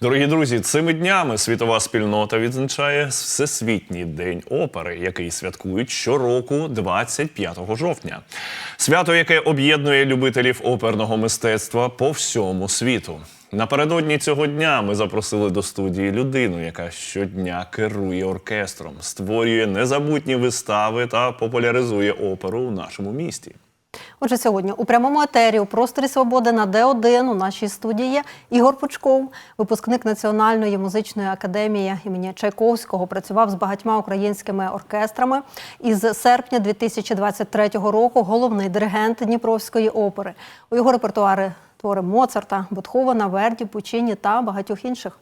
Дорогі друзі, цими днями світова спільнота відзначає Всесвітній день опери, який святкують щороку 25 жовтня. Свято, яке об'єднує любителів оперного мистецтва по всьому світу. Напередодні цього дня ми запросили до студії людину, яка щодня керує оркестром, створює незабутні вистави та популяризує оперу у нашому місті. Отже, сьогодні у прямому етері у просторі свободи на Д1 у нашій студії Ігор Пучков, випускник Національної музичної академії імені Чайковського. Працював з багатьма українськими оркестрами. І з серпня 2023 року головний диригент Дніпровської опери. У його репертуари твори Моцарта, Бетховена, Верді, Пучині та багатьох інших.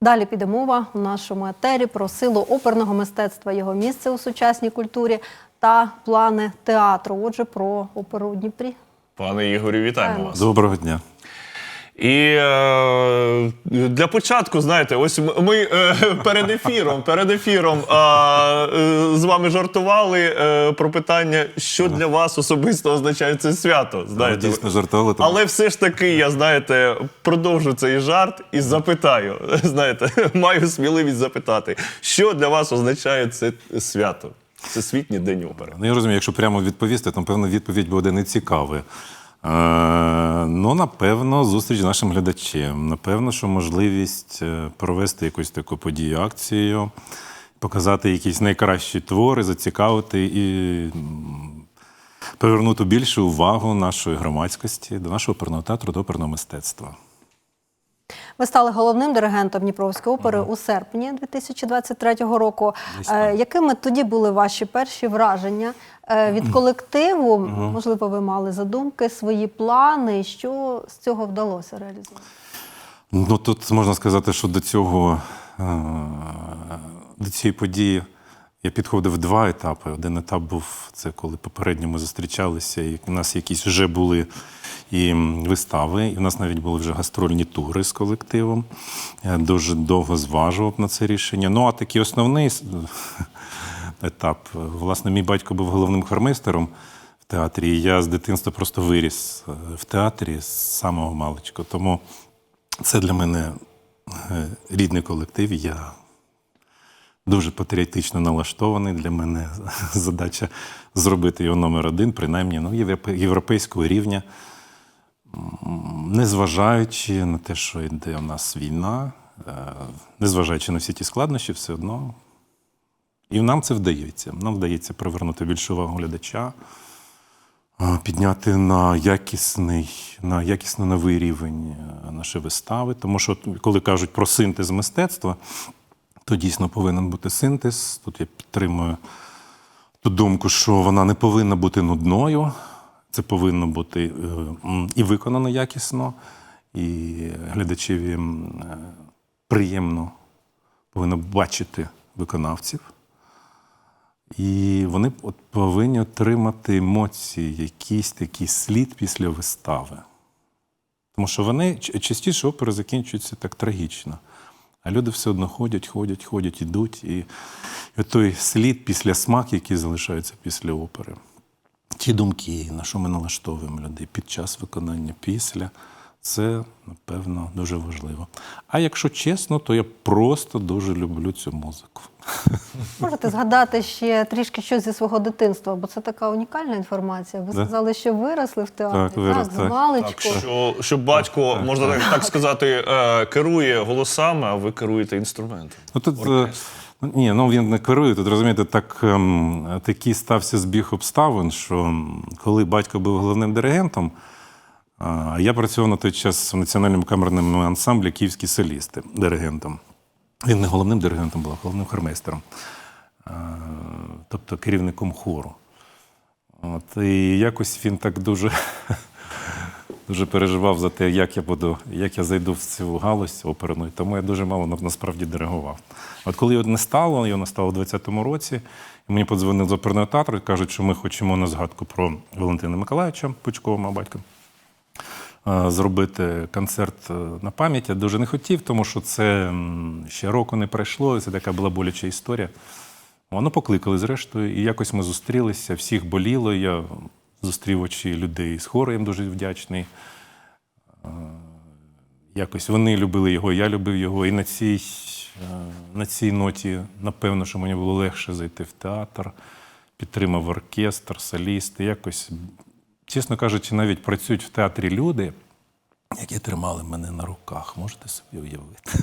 Далі піде мова у нашому етері про силу оперного мистецтва, його місце у сучасній культурі та плани театру. Отже, про оперу у Дніпрі. Пане Ігорю, вітаємо вас. Доброго дня. І е, для початку, знаєте, ось ми е, перед ефіром, перед ефіром е, е, з вами жартували е, про питання, що для вас особисто означає це свято. Знаєте, Дійсно жартували. тому- Але все ж таки, я знаєте, продовжу цей жарт і запитаю. Знаєте, маю сміливість запитати, що для вас означає це свято? Всесвітній день опери. Ну, я розумію, якщо прямо відповісти, то певно відповідь буде нецікава. Е, ну, напевно, зустріч з нашим глядачем. Напевно, що можливість е, провести якусь таку подію, акцію, показати якісь найкращі твори, зацікавити і привернути більше увагу нашої громадськості до нашого оперного театру, до оперного мистецтва. Ви стали головним диригентом Дніпровської опери у серпні 2023 року. Е, якими тоді були ваші перші враження е, від колективу? Можливо, ви мали задумки, свої плани, що з цього вдалося реалізувати? Ну тут можна сказати, що до цього е, до цієї події я підходив два етапи. Один етап був це коли попередньо ми зустрічалися, і в нас якісь вже були і вистави, і в нас навіть були вже гастрольні тури з колективом. Я дуже довго зважував на це рішення. Ну а такий основний етап. Власне, мій батько був головним хормейстером в театрі. і Я з дитинства просто виріс е, в театрі з самого маличку. Тому це для мене е, рідний колектив. Я дуже патріотично налаштований. Для мене задача зробити його номер один, принаймні ну, європейського рівня, незважаючи на те, що йде у нас війна, е, незважаючи на всі ті складнощі, все одно. І нам це вдається. Нам вдається привернути більшу увагу глядача, е, підняти на якісний, на якісно новий рівень е, наші вистави. Тому що, коли кажуть про синтез мистецтва, то дійсно повинен бути синтез. Тут я підтримую ту думку, що вона не повинна бути нудною. Це повинно бути е, і виконано якісно, і глядачеві е, приємно повинно бачити виконавців. І вони от повинні отримати емоції, якийсь такий слід після вистави. Тому що вони частіше опери закінчуються так трагічно. А люди все одно ходять, ходять, ходять, ідуть. І, той слід після смак, який залишається після опери. Ті думки, на що ми налаштовуємо людей під час виконання, після, це, напевно, дуже важливо. А якщо чесно, то я просто дуже люблю цю музику. Можете згадати ще трішки щось зі свого дитинства, бо це така унікальна інформація. Ви сказали, що виросли в театрі, Так, вирос, з так. маличку. Що, що батько, можна так, так сказати, е, керує голосами, а ви керуєте інструментом. Ну тут е, ну, ні, ну він не керує. Тут розумієте, так ем, такий стався збіг обставин, що коли батько був головним диригентом, я працював на той час в національному камерному ансамблі Київські солісти диригентом. Він не головним диригентом був, а головним хормейстером, тобто керівником хору. От, і якось він так дуже, дуже переживав за те, як я буду, як я зайду в цю галузь оперну, тому я дуже мало насправді диригував. От коли його не стало, його не стало у 20-му році, і мені подзвонив з оперного театру і кажуть, що ми хочемо на згадку про Валентина Миколаївича Пучкова, мого батька. Е, Зробити концерт е, на пам'ять я дуже не хотів, тому що це ще року не пройшло, це така була боляча історія. Воно покликали зрештою, і якось ми зустрілися, всіх боліло. Я зустрів очі людей з хору, їм дуже вдячний. Е, якось вони любили його, я любив його. І на цій, на цій ноті, напевно, що мені було легше зайти в театр, підтримав оркестр, солісти. Якось, чесно кажучи, навіть працюють в театрі люди, які тримали мене на руках. Можете собі уявити?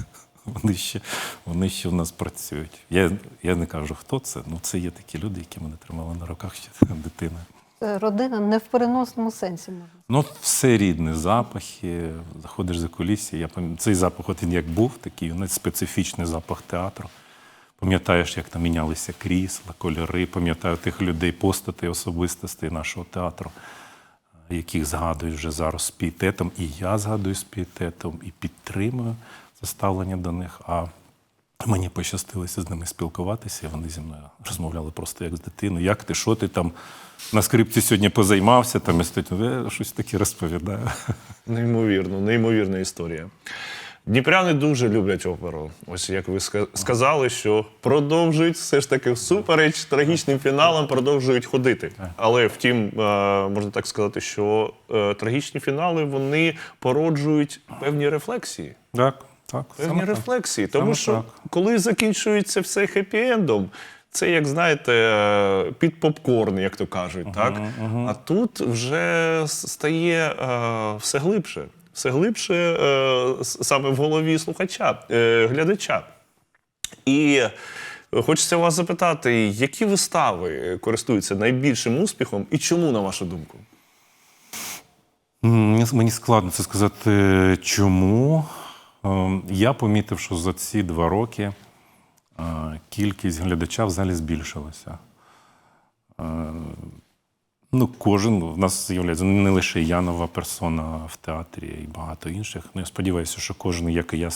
Вони ще, вони ще в нас працюють. Я, я не кажу, хто це. Ну, це є такі люди, які мене тримали на руках ще дитина. Родина не в переносному сенсі можна. Ну, все рідне, запахи, заходиш за кулісся. Я пам'ятаю, цей запах, от він як був, такий ну, специфічний запах театру. Пам'ятаєш, як там мінялися крісла, кольори, пам'ятаю тих людей, постатей, особистостей нашого театру, яких згадую вже зараз з пієтетом. І я згадую з пієтетом, і підтримую це ставлення до них. А Мені пощастилося з ними спілкуватися, і вони зі мною розмовляли просто як з дитиною. Як ти, що ти там на скрипці сьогодні позаймався, там я «Е, щось таке розповідаю. Неймовірно, неймовірна історія. Дніпряни дуже люблять оперу. Ось як ви сказали, що продовжують все ж таки всупереч трагічним фіналам, продовжують ходити. Але втім, е, можна так сказати, що е, трагічні фінали вони породжують певні рефлексії. Так, так. Певні саме так. рефлексії. Тому Саме що так. коли закінчується все хеппі-ендом, це, як знаєте, е, під попкорн, як то кажуть. так? А тут вже стає все глибше. Все глибше е, саме в голові слухача, е, глядача. І хочеться вас запитати, які вистави користуються найбільшим успіхом і чому, на вашу думку? Мені, складно це сказати, чому. Ем, Я помітив, що за ці два роки е, кількість глядача в залі збільшилася. Ну, кожен в нас з'являється не лише я нова персона в театрі і багато інших. Ну, я сподіваюся, що кожен, як і я,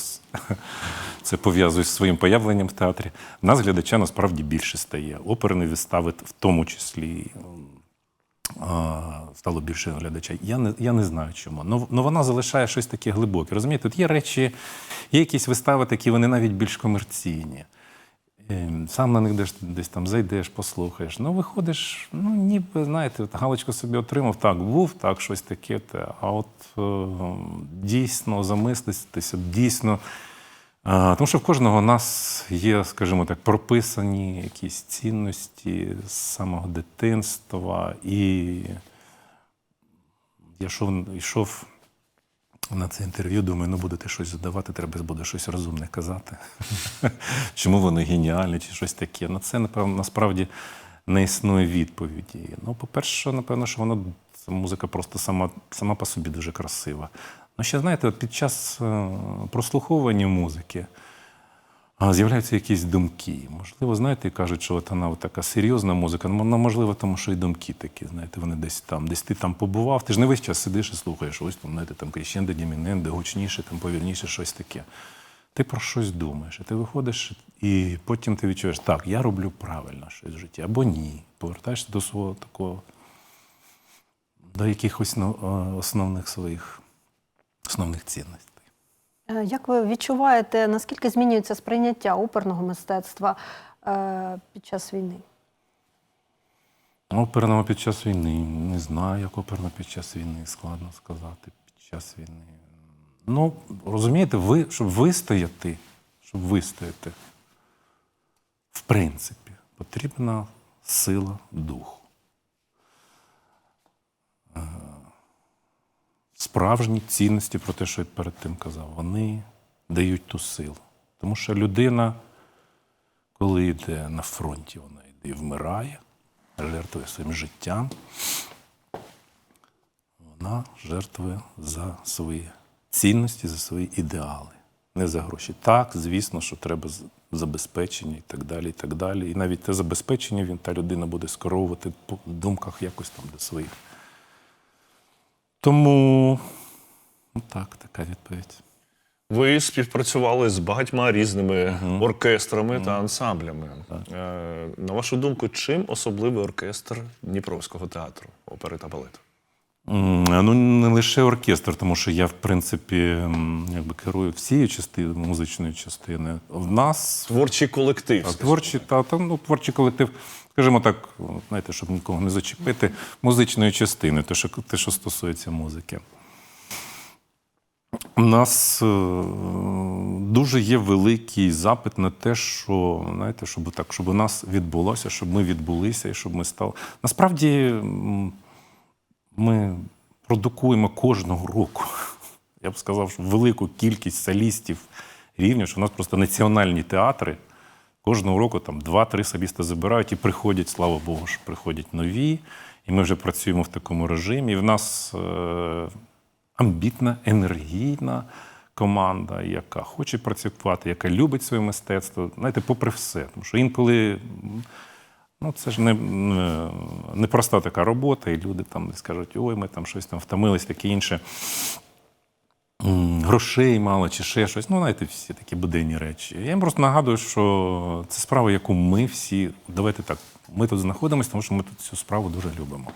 це пов'язує з своїм появленням в театрі. В нас глядача насправді більше стає. Оперні вистави в тому числі стало більше глядача. Я не, я не знаю чому. Ну, ну вона залишає щось таке глибоке. Розумієте, тут є речі, є якісь вистави, такі вони навіть більш комерційні. Ем, Сам на них десь, десь там зайдеш, послухаєш. Ну, виходиш, ну ніби, знаєте, галочку собі отримав, так, був, так, щось таке. Те. А от е, дійсно замислитися, дійсно. А, Тому що в кожного нас є, скажімо так, прописані якісь цінності з самого дитинства. І я йшов, йшов на це інтерв'ю, думаю, ну будете щось задавати, треба буде щось розумне казати. Чому воно геніальне, чи щось таке. На це, напевно, насправді не існує відповіді. Ну, по-перше, напевно, що воно музика просто сама, сама по собі дуже красива. Ну, ще знаєте, от під час е, прослуховування музики з'являються якісь думки. Можливо, знаєте, кажуть, що от вона от така серйозна музика. Ну, вона, можливо, тому що і думки такі, знаєте, вони десь там, десь ти там побував. Ти ж не весь час сидиш і слухаєш, ось там, знаєте, там крещенде, діміненде, гучніше, там повільніше, щось таке. Ти про щось думаєш, і ти виходиш, і потім ти відчуєш, так, я роблю правильно щось в житті, або ні. Повертаєшся до свого такого, до якихось ну, е, основних своїх основних цінностей. Е, Як ви відчуваєте, наскільки змінюється сприйняття оперного мистецтва е, під час війни? Оперного під час війни. Не знаю, як оперно під час війни, складно сказати під час війни. Ну, розумієте, ви, щоб вистояти, щоб вистояти, в принципі, потрібна сила духу. Справжні цінності про те, що я перед тим казав, вони дають ту силу. Тому що людина, коли йде на фронті, вона йде і вмирає, жертвує своїм життям. Вона жертвує за свої цінності, за свої ідеали, не за гроші. Так, звісно, що треба забезпечення і так далі. І так далі. І навіть те забезпечення він та людина буде скеровувати по думках якось там до своїх. Тому ну, так, така відповідь. Ви співпрацювали з багатьма різними оркестрами та ансамблями. Е, На вашу думку, чим особливий оркестр Дніпровського театру опери та балету? Ну, не лише оркестр, тому що я, в принципі, якби керую всією частиною музичної частини. В нас Творчий колектив. а, творчий, та, та, ну, творчий колектив, скажімо так, знаєте, щоб нікого не зачепити, музичної частини, те, що, те, що стосується музики. У нас е, дуже є великий запит на те, що знаєте, щоб так, щоб у нас відбулося, щоб ми відбулися і щоб ми стали. Насправді ми продукуємо кожного року. Я б сказав, що велику кількість солістів рівня, що у нас просто національні театри. Кожного року там два-три соліста забирають і приходять, слава Богу, що приходять нові. І ми вже працюємо в такому режимі. І в нас е, амбітна, енергійна команда, яка хоче працювати, яка любить своє мистецтво, знаєте, попри все. Тому що інколи ну, це ж не, не, не проста така робота, і люди там скажуть, ой, ми там щось там втомились, таке інше. Грошей мало чи ще щось. Ну, знаєте, всі такі буденні речі. Я їм просто нагадую, що це справа, яку ми всі, давайте так, ми тут знаходимося, тому що ми тут цю справу дуже любимо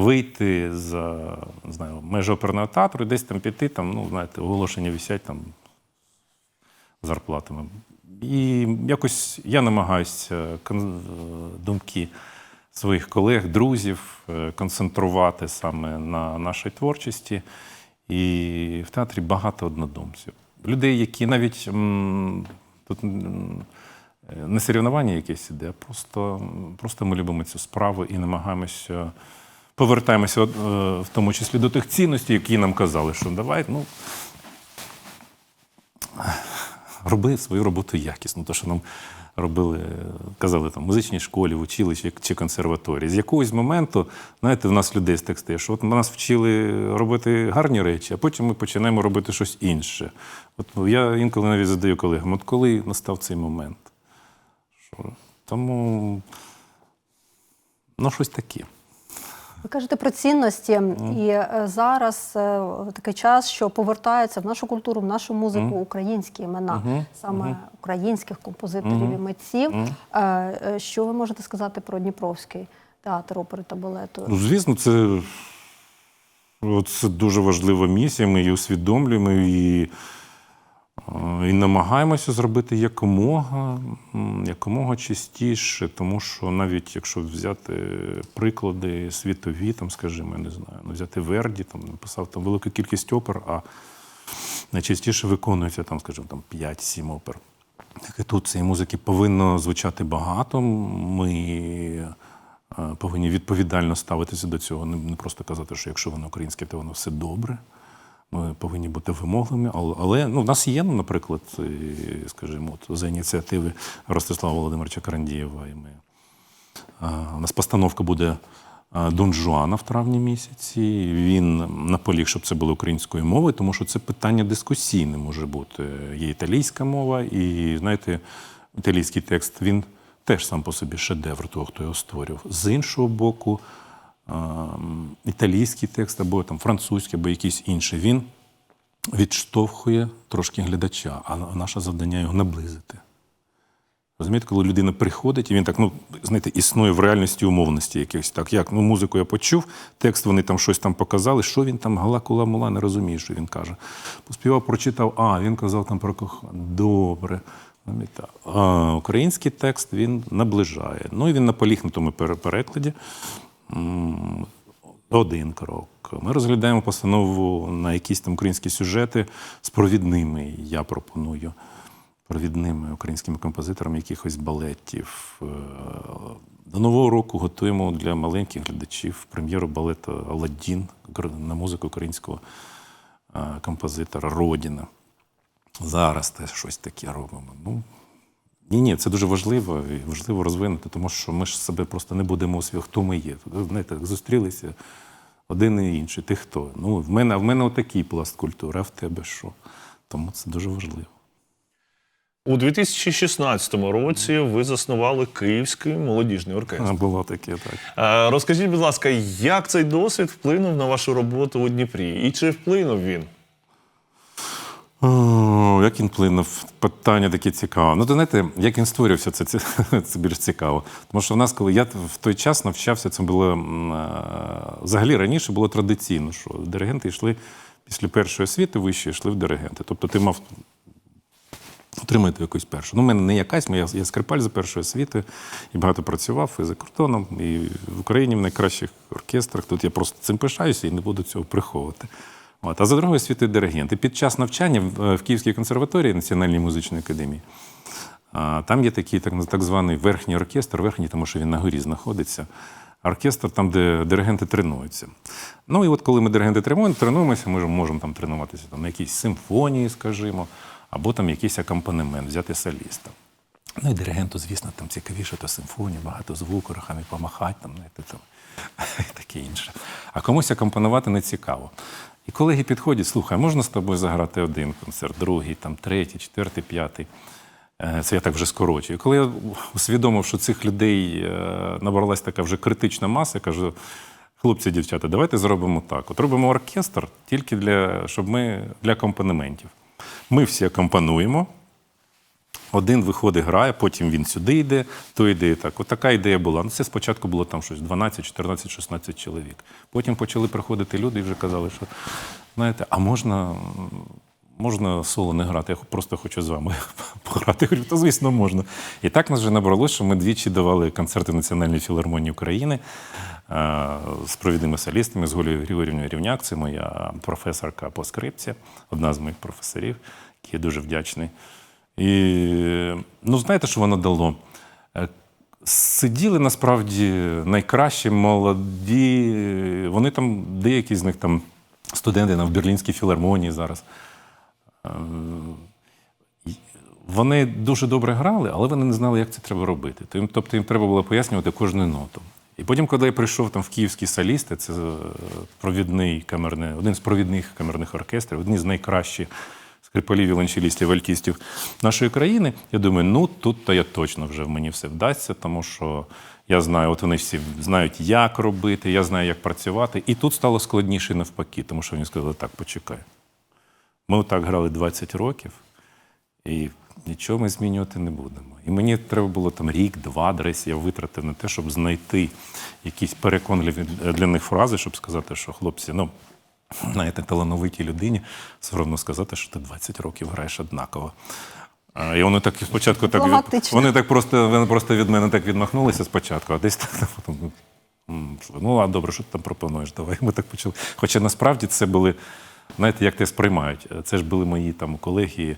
вийти за знаю, межі оперного театру і десь там піти, там, ну, знаєте, оголошення висять там зарплатами. І якось я намагаюся е, думки своїх колег, друзів е, концентрувати саме на нашій творчості. І в театрі багато однодумців. Людей, які навіть м, тут не соревнування якесь іде, а просто, просто ми любимо цю справу і намагаємося повертаємося, е, в тому числі до тих цінностей, які нам казали, що давай, ну. Роби свою роботу якісно. То, що нам робили, казали там музичній школі, в училищі чи консерваторії. З якогось моменту, знаєте, в нас людей тексту, що от нас вчили робити гарні речі, а потім ми починаємо робити щось інше. От ну, я інколи навіть задаю колегам, от коли настав цей момент? Що? Тому ну, щось таке. Ви кажете про цінності, і е, зараз е, такий час, що повертаються в нашу культуру, в нашу музику українські імена, саме українських композиторів і митців. Е, е, Що ви можете сказати про Дніпровський театр опери та балету? Ну, звісно, це, це дуже важлива місія. Ми її усвідомлюємо. І, і намагаємося зробити якомога, якомога частіше, тому що навіть якщо взяти приклади світові, там, скажімо, я не знаю, ну, взяти Верді, там написав там велику кількість опер, а найчастіше виконується там, скажімо, там 5-7 опер. Так і тут цієї музики повинно звучати багато. Ми е, повинні відповідально ставитися до цього. Не просто казати, що якщо воно українське, то воно все добре. Ми повинні бути вимогливими. Але, ну, в нас є, ну, наприклад, скажімо, от, за ініціативи Ростислава Володимировича Карандієва. І ми, у нас постановка буде Дон Жуана в травні місяці. Він наполіг, щоб це було українською мовою, тому що це питання дискусійне може бути. Є італійська мова, і знаєте, італійський текст він теж сам по собі шедевр того, хто його створював. З іншого боку, італійський текст або там французький, або якийсь інший, він відштовхує трошки глядача, а наше завдання його наблизити. Розумієте, коли людина приходить, і він так, ну, знаєте, існує в реальності умовності якихось. Так, як ну, музику я почув, текст вони там щось там показали, що він там гала кула мула, не розуміє, що він каже. Поспівав, прочитав, а, він казав там про кохання. Добре. А український текст він наближає. Ну і він на тому перекладі. Один крок. Ми розглядаємо постанову на якісь там українські сюжети з провідними. Я пропоную провідними українськими композиторами якихось балетів. Е, До Нового року готуємо для маленьких глядачів прем'єру балету Аладдін на музику українського е, композитора Родіна. Зараз теж щось таке робимо. Ну, ні, ні, це дуже важливо і важливо розвинути, тому що ми ж себе просто не будемо усвідомити, хто ми є. Знаєте, зустрілися один і інший. Ти хто? Ну, в мене, в мене отакий пласт культури, а в тебе що? Тому це дуже важливо. У 2016 році ви заснували Київський молодіжний оркестр. Було таке, так. Розкажіть, будь ласка, як цей досвід вплинув на вашу роботу у Дніпрі? І чи вплинув він? Як він вплинув? Питання таке цікаве. Ну, то знаєте, як він створювався, це, це, це більш цікаво. Тому що в нас, коли я в той час навчався, це було е, взагалі раніше було традиційно, що диригенти йшли після першої освіти вищої, йшли в диригенти. Тобто ти мав отримати якусь першу. Ну, в мене не якась, я, я скрипаль за першою освітою і багато працював і за кордоном, і в Україні в найкращих оркестрах. Тут я просто цим пишаюся і не буду цього приховувати. От. А за другою світить диригент. І під час навчання в, в Київській консерваторії Національній музичної академії там є такий так, так званий верхній оркестр, верхній, тому що він на горі знаходиться. Оркестр там, де диригенти тренуються. Ну і от коли ми диригенти тренуємо, тренуємося, ми можемо там тренуватися там, на якійсь симфонії, скажімо, або там якийсь акомпанемент, взяти соліста. Ну і диригенту, звісно, там цікавіше, то симфонія, багато звуку, рухами помахати, там, знаєте, там, і таке інше. А комусь акомпонувати не цікаво. І колеги підходять, слухай, можна з тобою заграти один концерт, другий, там, третій, четвертий, п'ятий. Е, Це я так вже скорочую. І коли я усвідомив, що цих людей набралася набралась така вже критична маса, я кажу, хлопці, дівчата, давайте зробимо так. От робимо оркестр тільки для, щоб ми для акомпанементів. Ми всі акомпануємо, один виходить, грає, потім він сюди йде, то йде так. От така ідея була. Ну, це спочатку було там щось 12, 14, 16 чоловік. Потім почали приходити люди і вже казали, що знаєте, а можна, можна соло не грати, я просто хочу з вами пограти. Говорю, то звісно, можна. І так нас вже набралося, що ми двічі давали концерти Національної філармонії України е, з провідними солістами, з Голією Григорівною Рівняк, це моя професорка по скрипці, одна з моїх професорів, який я дуже вдячний. І ну, знаєте, що воно дало? Е, Сиділи насправді найкращі, молоді. Вони там, деякі з них там студенти в Берлінській філармонії зараз. Е, Вони дуже добре грали, але вони не знали, як це треба робити. Тобто їм треба було пояснювати кожну ноту. І потім, коли я прийшов там в київські солісти, це е, провідний камерний, один з провідних камерних оркестрів, один з найкращих скрипалів, віолончелістів, валькістів нашої країни, я думаю, ну тут то я точно вже мені все вдасться, тому що я знаю, от вони всі знають, як робити, я знаю, як працювати. І тут стало складніше навпаки, тому що вони сказали, так, почекай. Ми отак грали 20 років, і нічого ми змінювати не будемо. І мені треба було там рік-два десь я витратив на те, щоб знайти якісь переконливі для них фрази, щоб сказати, що хлопці, ну, знаєте, талановитій людині соромно сказати, що ти 20 років граєш однаково. І вони так спочатку так вони так просто, вони просто від мене так відмахнулися спочатку, а десь так потім. Ну, а добре, що ти там пропонуєш? Давай. Ми так почали. Хоча насправді це були, знаєте, як те сприймають. Це ж були мої там колеги,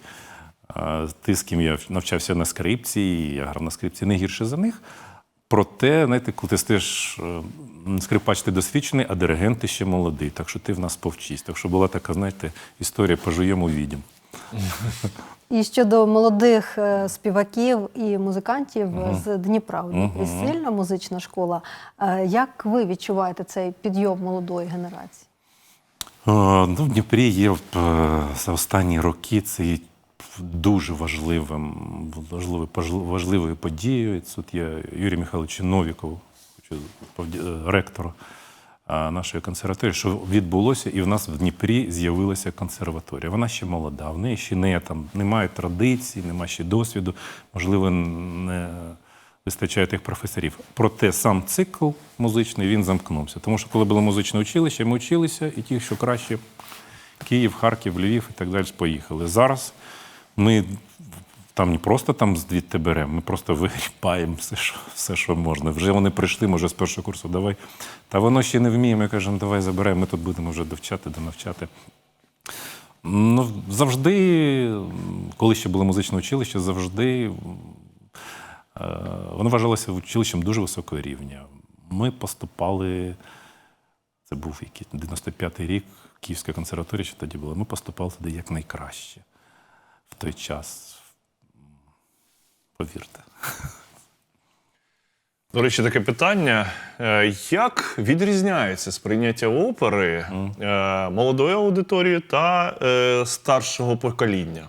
ті, з ким я навчався на скрипці, і я грав на скрипці не гірше за них. Проте, знаєте, коли ти стаєш е, скрипач, ти досвідчений, а диригент ти ще молодий. Так що ти в нас повчись. Так що була така, знаєте, історія пожуємо увідім. І щодо молодих е, співаків і музикантів е, з Дніпра, у Дніпрі сильна музична школа. Як ви відчуваєте цей підйом молодої генерації? Ну, в Дніпрі є за останні роки це дуже важливим, важливою, важливою подією. Тут є Юрій Михайлович Новіков, е, ректор е, нашої консерваторії, що відбулося, і в нас в Дніпрі з'явилася консерваторія. Вона ще молода, в неї ще не там немає традицій, немає ще досвіду, можливо, не вистачає тих професорів. Проте сам цикл музичний він замкнувся. Тому що коли було музичне училище, ми вчилися, і ті, що краще Київ, Харків, Львів і так далі поїхали. Зараз ми там не просто там звідти беремо, ми просто вигрібаємо все, що, все, що можна. Вже вони прийшли, може, з першого курсу, давай. Та воно ще не вміє, ми кажемо, давай заберемо, ми тут будемо вже довчати, донавчати. Ну, завжди, коли ще було музичне училище, завжди Е, Воно вважалося училищем дуже високого рівня. Ми поступали, це був який 95-й рік, Київська консерваторія, що тоді була. Ми поступали туди як найкраще в той час. Повірте. До речі, таке питання: Е, як відрізняється сприйняття опери е, молодої аудиторії та е, старшого покоління?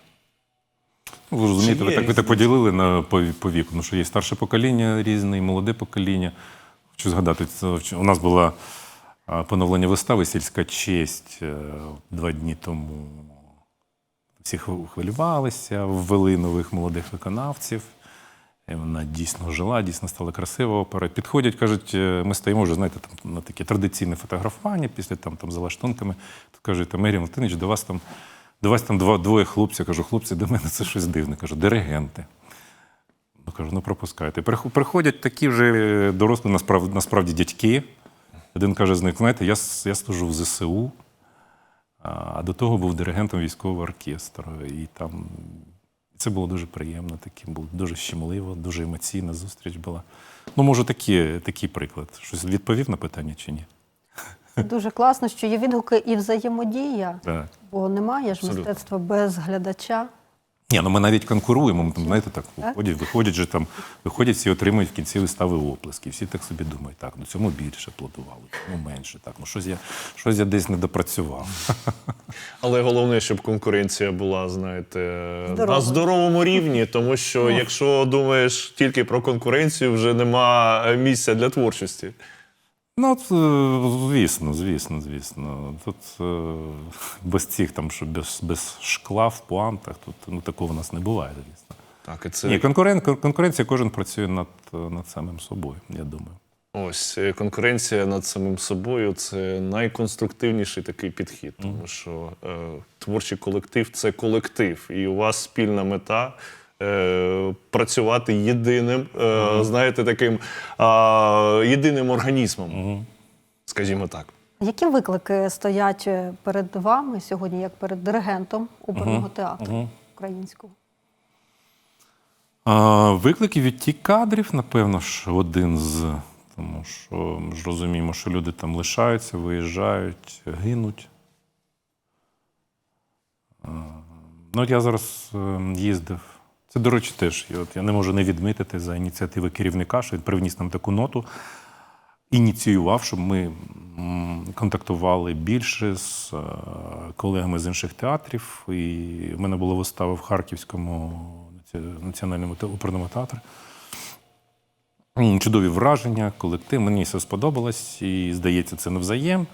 Ну, Ви розумієте, ви так, ви так поділили на по, по віку. Ну, що є старше покоління різне, і молоде покоління. Хочу згадати, це у нас було поновлення вистави Сільська честь два дні тому. Всі хв- хвилювалися, ввели нових молодих виконавців. І вона дійсно жила, дійсно стала красива опера. Підходять, кажуть, е, ми стоїмо вже, знаєте, там на таке традиційне фотографування після там, там за лаштунками. То кажуть, Марія Валентинович, до вас там, до вас там два, двоє хлопців. Кажу, хлопці, до мене це щось дивне. Кажу, диригенти. Ну, кажу, ну пропускайте. Прих- Приходять такі вже дорослі, насправді, насправді дядьки. Один каже з них, знаєте, я, я служу в ЗСУ. А до того був диригентом військового оркестру. І там це було дуже приємно, таким було дуже щемливо, дуже емоційна зустріч була. Ну, може, такі, такий приклад. Щось відповів на питання чи ні? Дуже класно, що є відгуки і взаємодія, Так. бо немає ж Абсолютно. мистецтва без глядача. Ні, ну ми навіть конкуруємо. Ми там, знаєте, так виходять, виходять же там, виходять всі отримують в кінці вистави оплески. Всі так собі думають, так, ну цьому більше аплодували, ну менше, так, ну щось я, щось я десь не допрацював. Але головне, щоб конкуренція була, знаєте, Здорова. на здоровому рівні, тому що якщо думаєш тільки про конкуренцію, вже нема місця для творчості. Ну, е, звісно, звісно, звісно. Тут е, без цих там, що без, без шкла в пуантах, тут ну, такого в нас не буває, звісно. Так, і це Ні, конкурен, конкуренція кожен працює над, над самим собою, я думаю. ось е, конкуренція над самим собою це найконструктивніший такий підхід, тому що е, творчий колектив це колектив, і у вас спільна мета. Е, Працювати єдиним, е, знаєте, таким єдиним організмом, скажімо так. Які виклики стоять е, перед вами сьогодні, як перед диригентом оперного театру українського? А, виклики відтік кадрів, напевно ж, один з. Тому що ми ж розуміємо, що люди там лишаються, виїжджають, гинуть. Ну, от я зараз е, їздив. Це, до речі, теж. От я не можу не відмітити за ініціативи керівника, що він привніс нам таку ноту, ініціював, щоб ми контактували більше з е, колегами з інших театрів. І в мене була вистава в Харківському національному оперному театрі. Чудові враження, колектив. Мені все сподобалось, і здається, це навзаєм.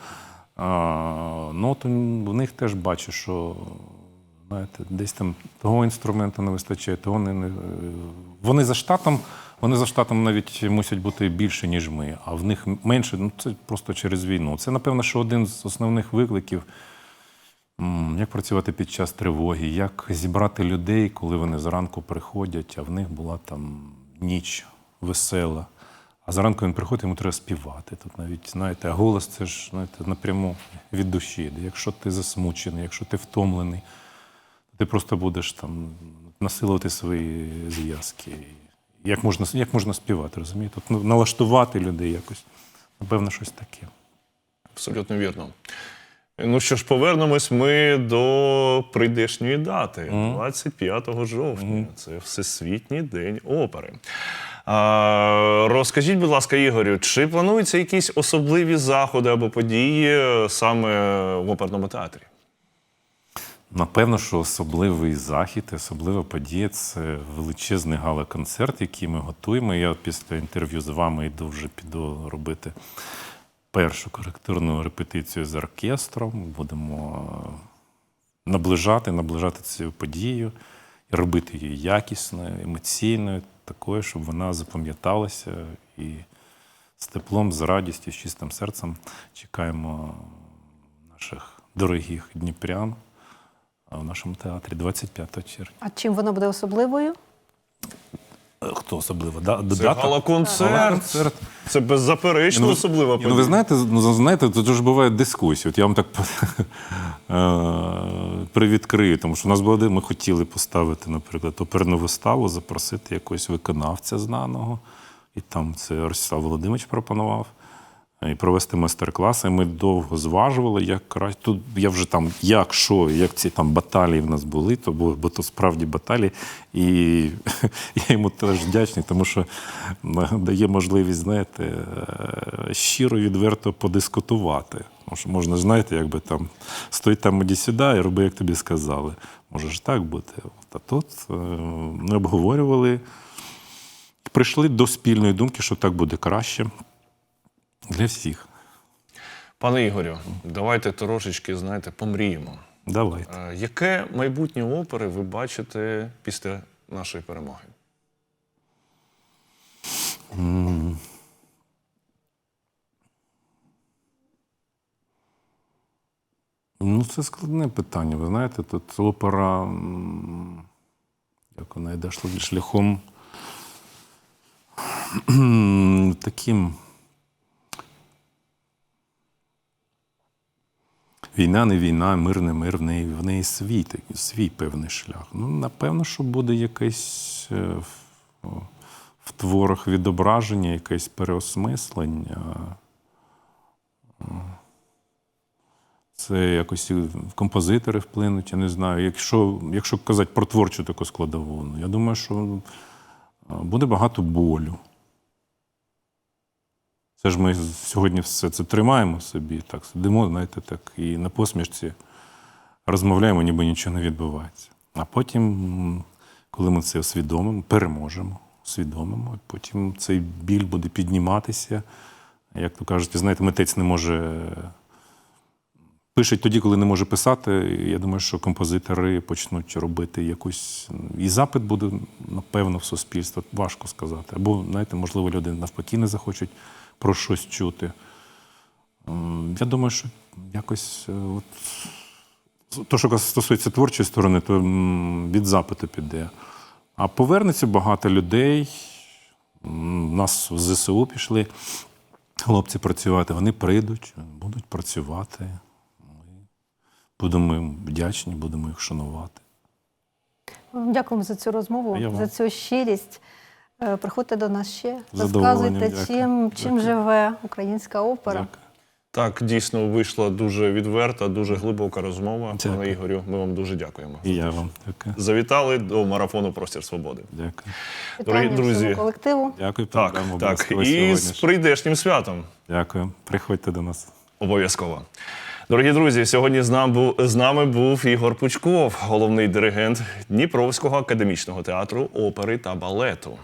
Ну, от у них теж бачу, що знаєте, десь там того інструменту не вистачає, того не, не вони за штатом, вони за штатом навіть мусять бути більше, ніж ми, а в них менше. Ну це просто через війну. Це, напевно, що один з основних викликів. Як працювати під час тривоги, як зібрати людей, коли вони зранку приходять, а в них була там ніч весела. А зранку він приходить, йому треба співати. Тут навіть, знаєте, а голос це ж знаєте, напряму від душі. Якщо ти засмучений, якщо ти втомлений, ти просто будеш там насилувати свої зв'язки. Як можна, як можна співати, розумієте? Ну, налаштувати людей якось. Напевно, щось таке. Абсолютно вірно. Ну що ж, повернемось ми до прийдешньої дати, 25 жовтня. Це Всесвітній день опери. А, розкажіть, будь ласка, Ігорю, чи плануються якісь особливі заходи або події саме в оперному театрі? Напевно, що особливий захід, особлива подія це величезний гала-концерт, який ми готуємо. Я після інтерв'ю з вами йду вже піду робити першу коректурну репетицію з оркестром. Будемо е, наближати, наближати цю подію і робити її якісною, емоційною, такою, щоб вона запам'яталася і з теплом, з радістю, з чистим серцем чекаємо наших дорогих дніпрян в нашому театрі 25 червня. А чим вона буде особливою? Е, Хто особливо? Да, Це додаток? гала-концерт. Це беззаперечно ви- особлива подія. Ну, ви знаєте, ну, знаєте, тут ж бувають дискусії. От я вам так е, привідкрию, тому що у нас було, де ми хотіли поставити, наприклад, оперну виставу, запросити якогось виконавця знаного. І там це Ростислав Володимирович пропонував. І провести майстер-класи. Ми довго зважували, як краще. Тут я вже там, як, що, як ці там баталії в нас були, то бо, бо то справді баталії. І я йому теж вдячний, тому що дає можливість, знаєте, е, щиро відверто подискутувати. Що можна, знаєте, якби там стой там іди сюди і роби, як тобі сказали. Може ж так бути. От, А тут е, ми обговорювали, прийшли до спільної думки, що так буде краще для всіх. Пане Ігорю, давайте трошечки, знаєте, помріємо. Давайте. Е, Яке майбутнє опери ви бачите після нашої перемоги? Ну, це складне питання. Ви знаєте, тут опера, м, як вона йде шлях- шляхом таким Війна не війна, мир не мир, в неї, в неї свій, свій певний шлях. Ну, напевно, що буде якесь е, в, творах відображення, якесь переосмислення. Це якось композитори вплинуть, я не знаю. Якщо, якщо казати про творчу таку складову, ну, я думаю, що буде багато болю. Це ж ми сьогодні все це тримаємо собі, так сидимо, знаєте, так, і на посмішці розмовляємо, ніби нічого не відбувається. А потім, коли ми це усвідомимо, переможемо, усвідомимо, потім цей біль буде підніматися. Як то кажуть, знаєте, митець не може пише тоді, коли не може писати. Я думаю, що композитори почнуть робити якусь. І запит буде, напевно, в суспільство. Важко сказати. Або, знаєте, можливо, люди навпаки не захочуть про щось чути. Я думаю, що якось е, от, то, що стосується творчої сторони, то від запиту піде. А повернеться багато людей. У нас в ЗСУ пішли хлопці працювати. Вони прийдуть, будуть працювати. Ми Будемо їм вдячні, будемо їх шанувати. Дякуємо за цю розмову, за цю щирість. Е, Приходьте до нас ще, розказуйте, дякую. чим, чим Дякую. живе українська опера. Дякую. Так, дійсно вийшла дуже відверта, дуже глибока розмова. Дякую. Пане Ігорю, ми вам дуже дякуємо. І я вам дякую. Завітали до марафону Простір Свободи. Дякую. Дорогі Вітання друзі. всьому колективу. Дякую, Так, так. І з прийдешнім святом. Дякую. Приходьте до нас. Обов'язково. Дорогі друзі, сьогодні з нами, був, з нами був Ігор Пучков, головний диригент Дніпровського академічного театру опери та балету.